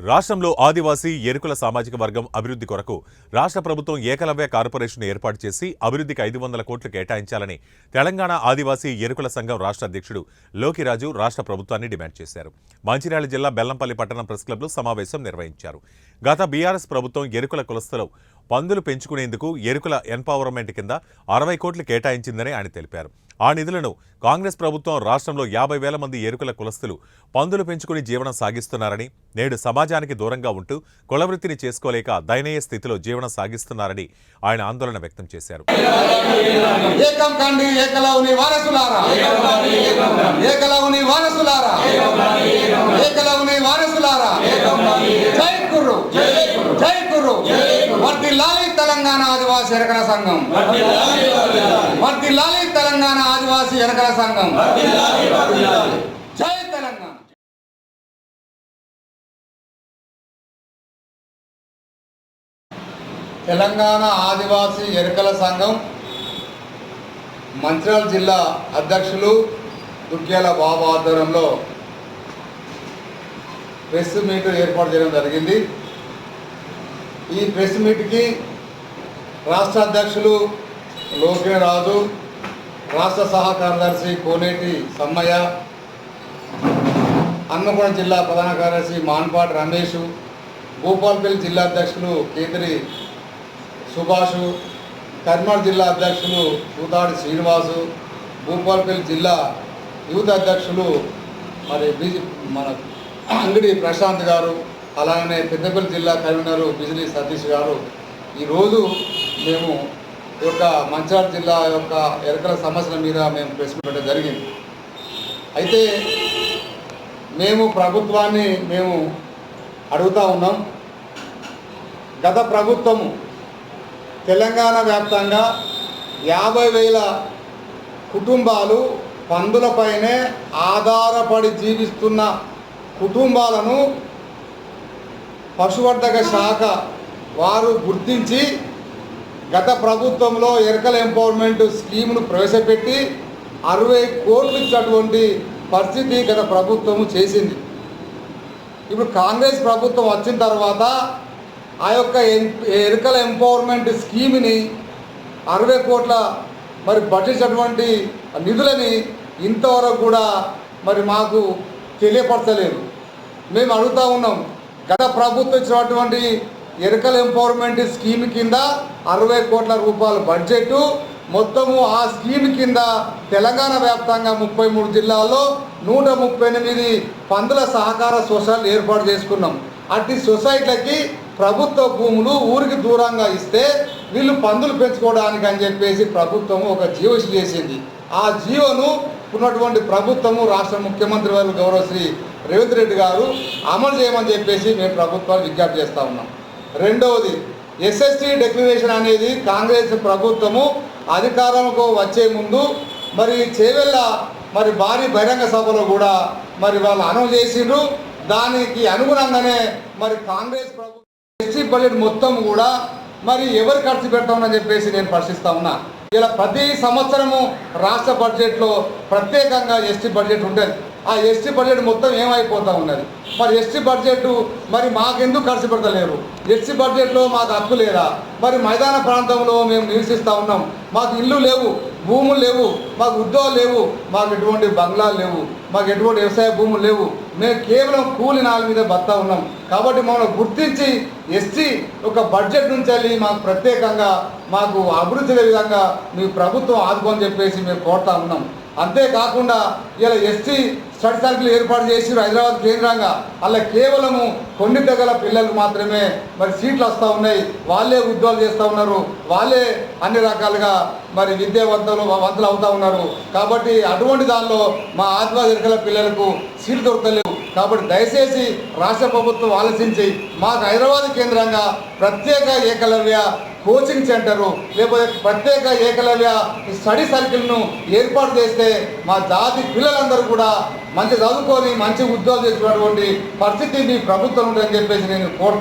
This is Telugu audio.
రాష్ట్రంలో ఆదివాసీ ఎరుకుల సామాజిక వర్గం అభివృద్ధి కొరకు రాష్ట్ర ప్రభుత్వం ఏకలవ్య కార్పొరేషన్ ఏర్పాటు చేసి అభివృద్ధికి ఐదు వందల కోట్లు కేటాయించాలని తెలంగాణ ఆదివాసీ ఎరుకుల సంఘం రాష్ట్ర అధ్యక్షుడు లోకిరాజు రాష్ట్ర ప్రభుత్వాన్ని డిమాండ్ చేశారు. మంచిర్యాల జిల్లా బెల్లంపల్లి పట్టణం ప్రెస్ క్లబ్లో సమావేశం నిర్వహించారు. గత బీఆర్ఎస్ ప్రభుత్వం ఎరుకుల కులస్తులు పందులు పెంచుకునేందుకు ఎరుకుల ఎన్పవర్మెంట్ కింద అరవై కోట్లు కేటాయించిందని ఆయన తెలిపారు. ఆ నిధులను కాంగ్రెస్ ప్రభుత్వం రాష్ట్రంలో యాభై వేల మంది ఎరుకల కులస్తులు పందులు పెంచుకుని జీవనం సాగిస్తున్నారని నేడు సమాజానికి దూరంగా ఉంటూ కులవృత్తిని చేసుకోలేక దయనీయ స్థితిలో జీవనం సాగిస్తున్నారని ఆయన ఆందోళన వ్యక్తం చేశారు. జై కుర్రు. జై కుర్రు. ఆదివాసీ ఎరకల సంఘం. వర్దిల్లాలి తెలంగాణ ఆదివాసీ ఎరకల సంఘం. జై తెలంగాణ. తెలంగాణ ఆదివాసీ ఎరకల సంఘం మంచిర్యాల జిల్లా అధ్యక్షులు దుగ్గ్యాల బాబు ఆధ్వర్యంలో ప్రెస్ మీట్ ఏర్పాటు చేయడం జరిగింది. ఈ ప్రెస్ మీట్కి రాష్ట్ర అధ్యక్షులు లోకే రాజు రాష్ట్ర సహకార్యదర్శి కోనేటి సమ్మయ్య అన్నగూడ జిల్లా ప్రధాన కార్యదర్శి మాన్పాటి రమేష్ భూపాల్పల్లి జిల్లా అధ్యక్షులు కేతిరి సుభాష్ కర్నూలు జిల్లా అధ్యక్షులు కూతాడి శ్రీనివాసు భూపాల్పల్లి జిల్లా యూత్ అధ్యక్షులు మరి బీజీ మన అంగడి ప్రశాంత్ గారు అలానే పెద్దపల్లి జిల్లా కన్వీనరు బిజిలీ సతీష్ గారు. ఈరోజు మేము యొక్క మంచార్ జిల్లా యొక్క ఎరకల సమస్యల మీద మేము ప్రెస్ మీట్ జరిగింది. అయితే మేము ప్రభుత్వాన్ని మేము అడుగుతా ఉన్నాం. గత ప్రభుత్వము తెలంగాణ వ్యాప్తంగా యాభై వేల కుటుంబాలు పందులపైనే ఆధారపడి జీవిస్తున్న కుటుంబాలను పశువర్ధక శాఖ వారు గుర్తించి గత ప్రభుత్వంలో ఎరకల ఎంపవర్మెంట్ స్కీమ్ను ప్రవేశపెట్టి అరవై కోట్లు ఇచ్చినటువంటి పరిస్థితి గత ప్రభుత్వము చేసింది. ఇప్పుడు కాంగ్రెస్ ప్రభుత్వం వచ్చిన తర్వాత ఆ యొక్క ఎన్- ఎరుకల ఎంపవర్మెంట్ స్కీమ్ని అరవై కోట్ల మరి పట్టించినటువంటి నిధులని ఇంతవరకు కూడా మరి మాకు తెలియపరచలేదు. మేము అడుగుతా ఉన్నాం. గత ప్రభుత్వం ఇచ్చినటువంటి ఎరుకల ఎంపవర్మెంట్ స్కీమ్ కింద అరవై కోట్ల రూపాయల బడ్జెట్ మొత్తము ఆ స్కీమ్ కింద తెలంగాణ వ్యాప్తంగా ముప్పై మూడు జిల్లాల్లో నూట ముప్పై ఎనిమిది పందుల సహకార సొసైటీలు ఏర్పాటు చేసుకున్నాం. అట్టి సొసైటీలకి ప్రభుత్వ భూములు ఊరికి దూరంగా ఇస్తే వీళ్ళు పందులు పెంచుకోవడానికి అని చెప్పేసి ప్రభుత్వం ఒక జీవోసి చేసింది. ఆ జీవోను ఉన్నటువంటి ప్రభుత్వము రాష్ట్ర ముఖ్యమంత్రి వారు గౌరవశ్రీ రేవంత్ రెడ్డి గారు అమలు చేయమని చెప్పేసి మేము ప్రభుత్వాలు విజ్ఞప్తి చేస్తూ ఉన్నాం. రెండవది ఎస్ఎస్టీ డిక్లరేషన్ అనేది కాంగ్రెస్ ప్రభుత్వము అధికారంకు వచ్చే ముందు మరి చేవెళ్ళ మరి భారీ బహిరంగ సభలో కూడా మరి వాళ్ళు అనౌన్స్ చేసిండ్రు. దానికి అనుగుణంగానే మరి కాంగ్రెస్ ప్రభుత్వం ఎస్టీ బడ్జెట్ మొత్తం కూడా మరి ఎవరు ఖర్చు పెడతామని చెప్పేసి నేను ప్రశ్నిస్తా ఉన్నా. ఇలా ప్రతి సంవత్సరము రాష్ట్ర బడ్జెట్లో ప్రత్యేకంగా ఎస్టీ బడ్జెట్ ఉండేది ఆ ఎస్టీ బడ్జెట్ మొత్తం ఏమైపోతూ ఉన్నది? మరి ఎస్టీ బడ్జెట్ మరి మాకెందుకు ఖర్చు పెడతలేరు? ఎస్టీ బడ్జెట్లో మాకు హక్కు లేదా మరి మైదాన ప్రాంతంలో మేము నివసిస్తూ ఉన్నాం. మాకు ఇల్లు లేవు భూములు లేవు మాకు ఉద్యోగాలు లేవు మాకు ఎటువంటి బంగ్లాలు లేవు మాకు ఎటువంటి వ్యవసాయ భూములు లేవు. మేము కేవలం కూలి నాలుగు మీద బతా ఉన్నాం. కాబట్టి మమ్మల్ని గుర్తించి ఎస్టీ ఒక బడ్జెట్ నుంచి వెళ్ళి మాకు ప్రత్యేకంగా మాకు అభివృద్ధి విధంగా మీ ప్రభుత్వం ఆదుకోని చెప్పేసి మేము కోరుతా ఉన్నాం. అంతేకాకుండా ఇలా ఎస్టీ స్టడీ సర్కిల్ ఏర్పాటు చేసి హైదరాబాద్ కేంద్రంగా అలా కేవలము కొన్ని దగ్గర పిల్లలకు మాత్రమే మరి సీట్లు వస్తూ ఉన్నాయి. వాళ్ళే ఉద్యోగాలు చేస్తూ ఉన్నారు. వాళ్ళే అన్ని రకాలుగా మరి విద్యావంతులు వంతులు అవుతా ఉన్నారు. కాబట్టి అటువంటి దానిలో మా ఆదివాసీ పిల్లలకు సీట్లు దొరకలేవు కాబట్టి దయచేసి రాష్ట్ర ప్రభుత్వం ఆలోచించి మాకు హైదరాబాద్ కేంద్రంగా ప్రత్యేక ఏకలవ్య కోచింగ్ సెంటరు లేకపోతే ప్రత్యేక ఏకలవ్య స్టడీ సర్కిల్ను ఏర్పాటు చేస్తే మా జాతి పిల్లలందరూ కూడా మంచి చదువుకొని మంచి ఉద్యోగాలు చేసినటువంటి పరిస్థితి మీ ప్రభుత్వం ఉందని చెప్పేసి నేను కోరుతాను